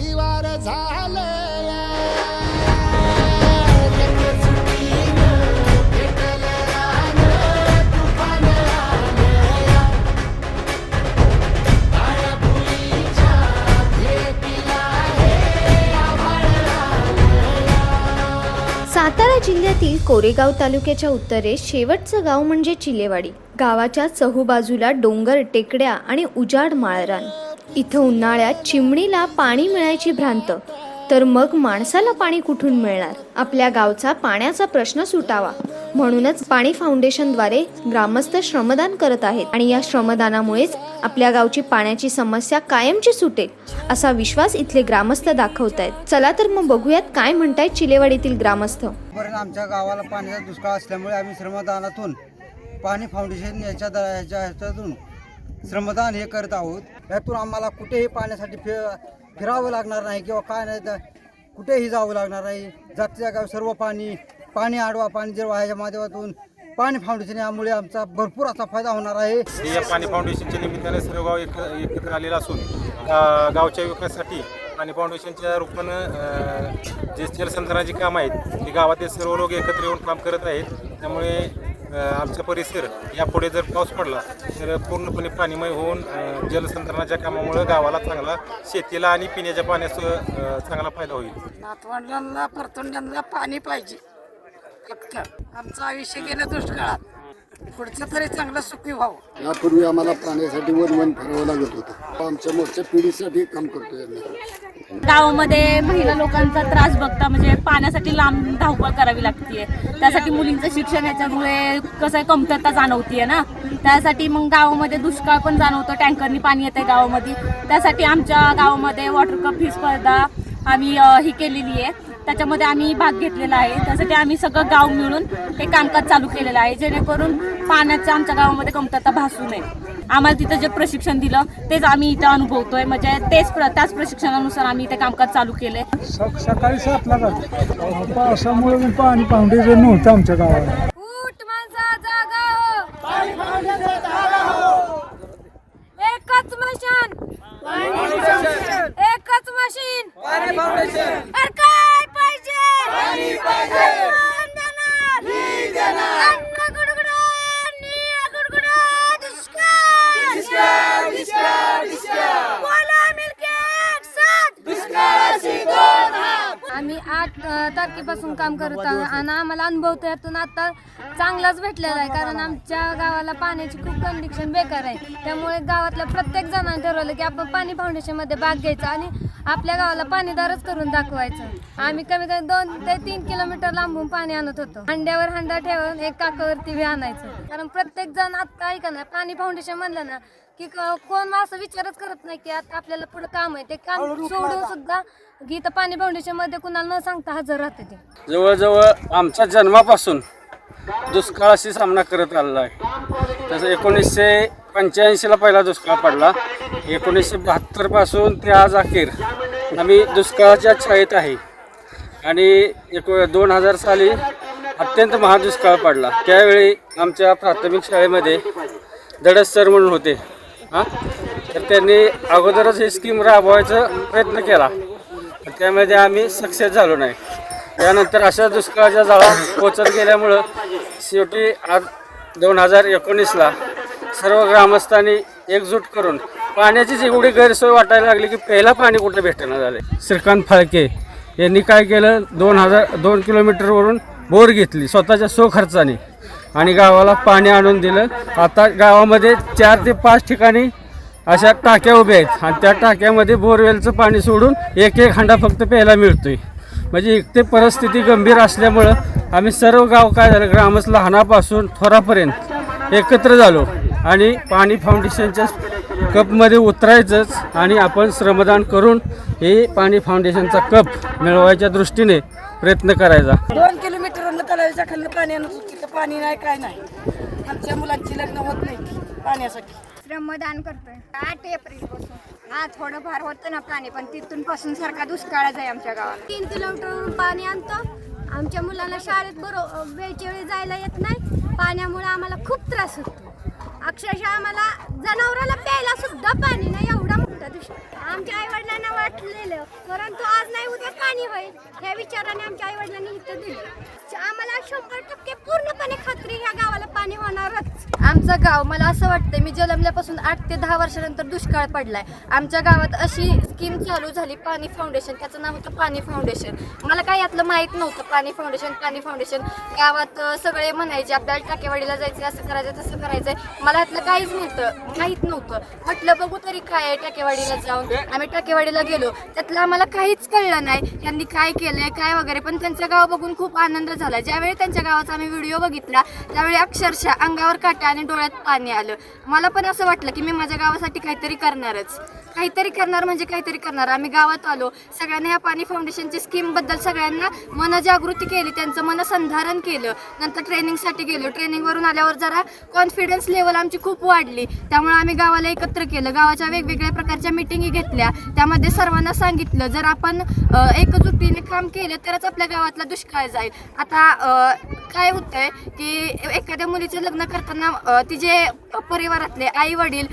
शिवार झाले. सातारा जिल्ह्यातील कोरेगाव तालुक्याच्या उत्तरेस शेवटचं गाव म्हणजे चिलेवाडी. गावाच्या चहूबाजूला डोंगर टेकड्या आणि उजाड माळरान. इथं उन्हाळ्यात चिमणीला पाणी मिळायची भ्रांत. तर मग माणसाला पाणी कुठून मिळणार? आपल्या गावचा पाण्याचा प्रश्न सुटावा. म्हणूनच पाणी फाउंडेशनद्वारे ग्रामस्थ श्रमदान करत आहेत. आणि या श्रमदानामुळेच आपल्या गावची पाण्याची समस्या कायमची सुटेल असा विश्वास इथले ग्रामस्थ दाखवत आहेत चला तर मग बघूयात काय म्हणतायत चिलेवाडीतील ग्रामस्थ. आमच्या गावाला पाण्याचा दुष्काळ असल्यामुळे आम्ही श्रमदानातून पाणी फाउंडेशन याच्या ह्याच्यातून श्रमदान हे करत आहोत. यातून आम्हाला कुठेही पाण्यासाठी फि फिरावं लागणार नाही किंवा काय नाही तर कुठेही जावं लागणार नाही. जागच्या जागा सर्व पाणी पाणी आडवा पाणी जिरवा ह्याच्या माध्यमातून पाणी फाउंडेशन यामुळे आमचा भरपूर असा फायदा होणार आहे. या पाणी फाउंडेशनच्या निमित्ताने सर्व गाव एक एकत्र आलेलं असून गावच्या विकासासाठी पाणी फाउंडेशनच्या रूपानं जे जलसंधारणाची काम आहेत ते गावातील सर्व लोक एकत्र येऊन काम करत आहेत. त्यामुळे आमचा परिसर यापुढे जर पाऊस पडला तर पूर्णपणे पाणीमय होऊन जलसंधारणाच्या कामामुळे गावाला चांगला शेतीला आणि पिण्याच्या पाण्याचा अ, चांगला फायदा होईल. नातवंडांना परतोंड्यांना पाणी पाहिजे. फक्त आमचं आयुष्य गेलं दुष्काळात. पुढचं तरी चांगलं सुखी व्हावं. यापूर्वी आम्हाला पाण्यासाठी वन वन फिरावं लागत होतं. आमच्या मोठ्या पिढीसाठी काम करतोय आम्ही. गावामध्ये महिला लोकांचा त्रास बघता म्हणजे पाण्यासाठी लांब धावपळ करावी लागते त्यासाठी मुलींचं शिक्षण याच्यामुळे कसं आहे कमतरता जाणवतीये ना? त्यासाठी मग गावामध्ये दुष्काळ पण जाणवतो टँकरनी पाणी येते गावामध्ये. त्यासाठी आमच्या गावामध्ये वॉटर कप ही स्पर्धा आम्ही ही केलेली आहे. त्याच्यामध्ये आम्ही भाग घेतलेला आहे. त्यासाठी आम्ही सगळं गाव मिळून हे कामकाज चालू केलेलं आहे जेणेकरून पाण्याचं आमच्या गावामध्ये कमतरता भासू नये. आम्हाला तिथं जे प्रशिक्षण दिलं तेच आम्ही इथं अनुभवतोय. म्हणजे तेच प्र त्याच प्रशिक्षणानुसार आम्ही इथे कामकाज चालू केले सकाळी सातला पावसामुळे पाणी फाउंडेशन नव्हतं आमच्या गावाला उठ माणसा जागा हो एकच मशीन एकच मशीन अरे काय पाहिजे कोण देणार? अन्न गुडगुडा, निळा गुडगुडा, दुष्काळ. बोला मिल्की आम्ही आठ अ, तारखेपासून काम करत आहोत. आणि आम्हाला अनुभव त्यातून आता चांगलाच भेटलेला आहे कारण आमच्या गावाला पाण्याची खूप कंडिशन बेकार आहे. त्यामुळे गावातल्या प्रत्येक जणांनी ठरवलं की आपण पाणी फाउंडेशनमध्ये भाग घ्यायचा आणि आपल्या गावाला पाणीदारच करून दाखवायचं. आम्ही कमी कमी दोन ते तीन किलोमीटर लांबून पाणी आणत होतो. हंड्यावर हंडा ठेवून एक काकावरती बी आणायचं. कारण प्रत्येक जण आता ऐका ना पाणी फाउंडेशन म्हणलं ना की कोण असं विचारच करत नाही की आता आपल्याला पुढे काम आहे. ते काम सोडून सुद्धा गीता पाणी फाउंडेशनमध्ये कुणाला न सांगता हजर राहते ते. जवळजवळ आमच्या जन्मापासून दुष्काळाशी सामना करत आलेला आहे. तसं एकोणीसशे पंच्याऐंशीला पहिला दुष्काळ पडला. एकोणीसशे बहात्तरपासून ते आज अखेर आम्ही दुष्काळाच्या छायेत आहे. आणि एको दोन हजार साली अत्यंत महादुष्काळ पडला. त्यावेळी आमच्या प्राथमिक शाळेमध्ये धडस सर म्हणून होते. हां? तर त्यांनी अगोदरच ही स्कीम राबवायचा प्रयत्न केला. त्यामध्ये आम्ही सक्सेस झालो नाही. त्यानंतर अशा दुष्काळाच्या जाळात पोचत गेल्यामुळं शेवटी आज दोन हजार एकोणीसला सर्व ग्रामस्थांनी एकजूट करून पाण्याचीच एवढी गैरसोय वाटायला लागली की पहिला पाणी कुठं भेटणं झालं? श्रीकांत फाळके यांनी काय केलं? दोन हजार दोन किलोमीटरवरून बोर घेतली स्वतःच्या सोखर्चाने आणि गावाला पाणी आणून दिलं. आता गावामध्ये चार ते पाच ठिकाणी अशा टाक्या उभ्या आहेत आणि त्या टाक्यामध्ये बोरवेलचं पाणी सोडून एक एक हांडा फक्त प्यायला मिळतोय. म्हणजे इथे परिस्थिती गंभीर असल्यामुळं आम्ही सर्व गाव काय झालं ग्रामस्थ लहानापासून थोरापर्यंत एकत्र झालो. आणि पाणी फाउंडेशनच्या कपमध्ये उतरायचंच आणि आपण श्रमदान करून हे पाणी फाउंडेशनचा कप मिळवायच्या दृष्टीने प्रयत्न करायचा. दोन किलोमीटर तलावाच्या खाल्लं पाणी नाही काय नाही. आमच्या मुलांची लग्न होत नाही पाण्यासाठी. श्रमदान करतोय. आठ एप्रिलपासून. हा थोडंफार होतं ना पाणी पण तिथून पासून सारखा दुष्काळच आहे आमच्या गावाला. तीन किलोमीटर पाणी आणतो. आमच्या मुलांना शाळेत बरो वेळच्या वेळी जायला येत नाही. पाण्यामुळे आम्हाला खूप त्रास होतो. अक्षरशः आम्हाला जनावराला प्यायला सुद्धा पाणी नाही एवढा मोठा आमच्या आई वडिलांना वाटलेलं परंतु आज नाही उद्या पाणी होईल. ह्या विचाराने आमच्या आई वडिलांनी इथं दिलं. आम्हाला शंभर टक्के पूर्णपणे खात्री ह्या गावाला पाणी होणारच. आमचं गाव मला असं वाटतं मी जन्मल्यापासून आठ ते दहा वर्षानंतर दुष्काळ पडलाय. आमच्या गावात अशी स्कीम चालू झाली पाणी फाउंडेशन त्याचं नाव होतं पाणी फाउंडेशन मला काय यातलं माहीत नव्हतं पाणी फाउंडेशन पाणी फाउंडेशन गावात सगळे म्हणायचे आपल्याला टाकेवाडीला जायचं असं करायचं तसं करायचंय. मला यातलं काहीच नव्हतं माहीत नव्हतं. म्हटलं बघू तरी काय आहे टाकेवाडीला जाऊन. आम्ही टाकेवाडीला गेलो. त्यातलं आम्हाला काहीच कळलं नाही त्यांनी काय केलंय काय वगैरे. पण त्यांचं गाव बघून खूप आनंद झाला. ज्यावेळी त्यांच्या गावाचा आम्ही व्हिडिओ बघितला त्यावेळी अक्षरशः अंगावर काटा आणि डोळ्यात पाणी आलं. मला पण असं वाटलं की मी माझ्या गावासाठी काहीतरी करणारच. काहीतरी करणार म्हणजे काहीतरी करणार. आम्ही गावात आलो. सगळ्यांनी या पाणी फाउंडेशनची स्कीमबद्दल सगळ्यांना मनजागृती केली. त्यांचं मनसंधारण केलं. नंतर ट्रेनिंगसाठी गेलो. ट्रेनिंगवरून आल्यावर जरा कॉन्फिडन्स लेवल आमची खूप वाढली. त्यामुळे आम्ही गावाला एकत्र केलं. गावाच्या वेगवेगळ्या प्रकारच्या मिटिंगी घेतल्या. त्यामध्ये सर्वांना सांगितलं जर आपण एकजुटीने काम केलं तरच आपल्या गावातला दुष्काळ जाईल. आता काय होतंय की एखाद्या मुलीचं लग्न करताना तिचे परिवारातले आई वडील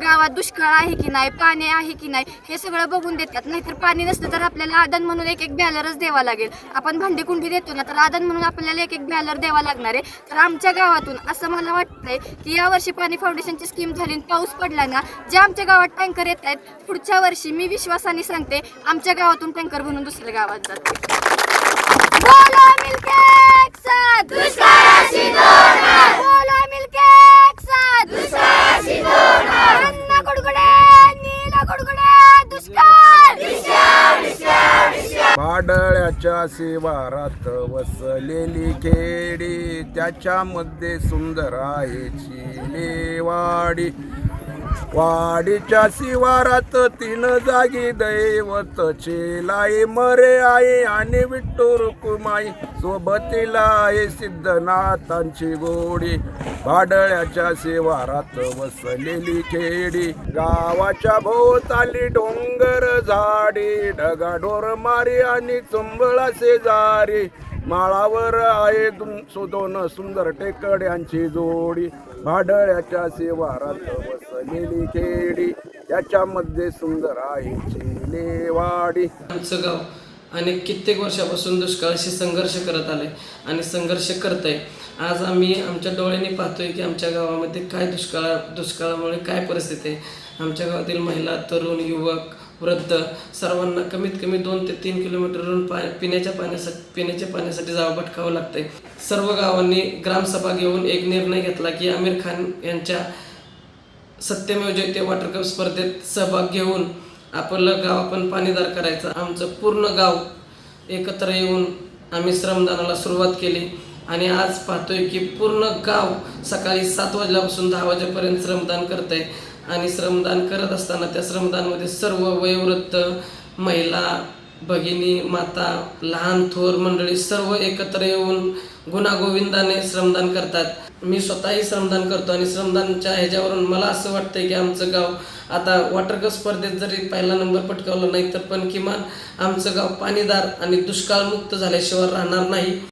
गावात दुष्काळ आहे की नाही पाणी आहे की नाही हे सगळं बघून देतात. नाहीतर पाणी नसलं तर आपल्याला आदन म्हणून एक एक बॅलरच द्यावा लागेल. आपण भांडी कुंडी देतो ना तर आदन म्हणून आपल्याला एक एक बॅलर द्यावा लागणार आहे. तर आमच्या गावातून असं मला वाटतंय की यावर्षी पाणी फाउंडेशनची स्कीम झाली आणि पाऊस पडला ना जे आमच्या गावात टँकर येत आहेत पुढच्या वर्षी मी विश्वासाने सांगते आमच्या गावातून टँकर बनून दुसऱ्या गावात जाते बोला मिलके साथ। दुष्काळाशी दूर कर बोला मिलके एक साथ। दुष्काळाशी दूर कर अन्न गुडगुडे नीला गुडगुडे दुष्काळ। पाडळ्याच्या शिवारात वसलेली खेडी त्याच्यामध्ये सुंदर आहे चिलेवाडी। वाडीच्या शिवारात तीन जागी दैवत चेलाई मरे आई आणि विठ्ठू रुकुमाई. सोबतीला आहे सिद्धनाथांची गोडी. वाडळ्याच्या शिवारात वसलेली खेडी. गावाच्या भोवताली डोंगर झाडी. ढगाढोर मारी आणि चुंबळा शेजारी माळावर आहे तुम सु- सुंदर सुंदर टेकड्यांची जोडी. भाडळ्याच्या शिवारात बसलेली खेडी त्याच्यामध्ये सुंदर आहे चिलेवाडी आमचं गाव अनेक कित्येक वर्षापासून दुष्काळाशी संघर्ष करत आले आणि संघर्ष करत आहे आज आम्ही आमच्या डोळ्यांनी पाहतोय की आमच्या गावामध्ये काय दुष्काळा दुष्काळामुळे काय परिस्थिती आहे. आमच्या गावातील महिला तरुण युवक वृद्ध सर्वांना कमीत कमी दोन ते तीन किलोमीटरवरून पा पिण्याच्या पाण्यासाठी पिण्याच्या पाण्यासाठी जावं भटकावं लागतंय. सर्व गावांनी ग्रामसभा घेऊन एक निर्णय घेतला की आमिर खान यांच्या सत्यमेव जयते वॉटर कप स्पर्धेत सहभाग घेऊन आपलं गाव आपण पाणीदार करायचं. आमचं पूर्ण गाव एकत्र येऊन आम्ही श्रमदानाला सुरुवात केली आणि आज पाहतोय की पूर्ण गाव सकाळी सात वाजल्यापासून दहा वाजेपर्यंत श्रमदान करत आहे आणि श्रमदान करत असताना त्या श्रमदानमध्ये सर्व वयोवृत्त महिला भगिनी माता लहान थोर मंडळी सर्व एकत्र येऊन गुणागोविंदाने श्रमदान करतात. मी स्वतःही श्रमदान करतो आणि श्रमदानच्या ह्याच्यावरून मला असं वाटतंय की आमचं गाव आता वॉटर कप स्पर्धेत जरी पहिला नंबर पटकावला नाही तर पण किमान आमचं गाव पाणीदार आणि दुष्काळमुक्त झाल्याशिवाय राहणार नाही.